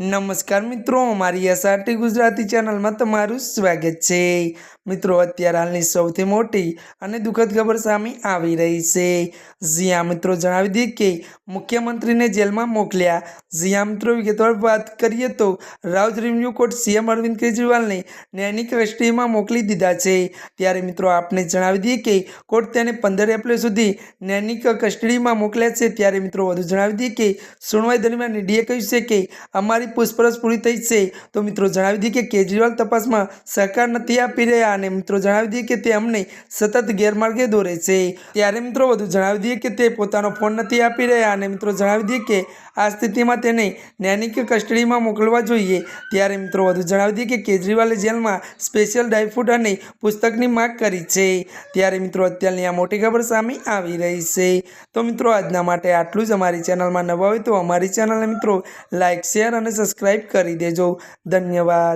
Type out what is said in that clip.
નમસ્કાર મિત્રો મારી એસઆરટી ગુજરાતી ચેનલમાં તમારું સ્વાગત છે. મિત્રો, અત્યારે હાલની સૌથી મોટી અને દુઃખદ ખબર સામે આવી રહી છે. જ્યાં મિત્રો, જણાવી દઈએ કે મુખ્યમંત્રીને જેલમાં મોકલ્યા. જ્યાં મિત્રો, વિગતવાર વાત કરીએ તો Rouse Avenue court CM Arvind કેજરીવાલને ન્યાયની કસ્ટડીમાં મોકલી દીધા છે. ત્યારે, મિત્રો, આપને જણાવી દઈએ કે કોર્ટ તેને પંદર એપ્રિલ સુધી નૈનિક કસ્ટડીમાં મોકલ્યા છે. ત્યારે, મિત્રો, વધુ જણાવી દઈએ કે સુનવાઈ દરમિયાન ઈડીએ કહ્યું છે કે અમારી પૂછપરછ પૂરી થઈ છે. તો મિત્રો જણાવી દઈએ કે કેજરીવાલ તપાસમાં સહકાર નથી આપી રહ્યા અને મિત્રો જણાવી દઈએ કે તે અમને સતત ગેરમાર્ગે દોરે છે. ત્યારે મિત્રો વધુ જણાવી દઈએ કે તે પોતાનો ફોન નથી આપી રહ્યા અને મિત્રો જણાવી દઈએ કે આ સ્થિતિમાં તેને ન્યાયિક કસ્ટડીમાં મોકલવા જોઈએ. ત્યારે મિત્રો વધુ જણાવી દઈએ કે કેજરીવાલે જેલમાં સ્પેશિયલ ડ્રાયફ્રૂટ અને પુસ્તકની માગ કરી છે. ત્યારે મિત્રો અત્યારની આ મોટી ખબર સામે આવી રહી છે. તો મિત્રો આજના માટે આટલું જ. અમારી ચેનલમાં નવા હોય તો અમારી ચેનલને મિત્રો લાઇક શેર અને સબસ્ક્રાઈબ કરી દેજો. ધન્યવાદ.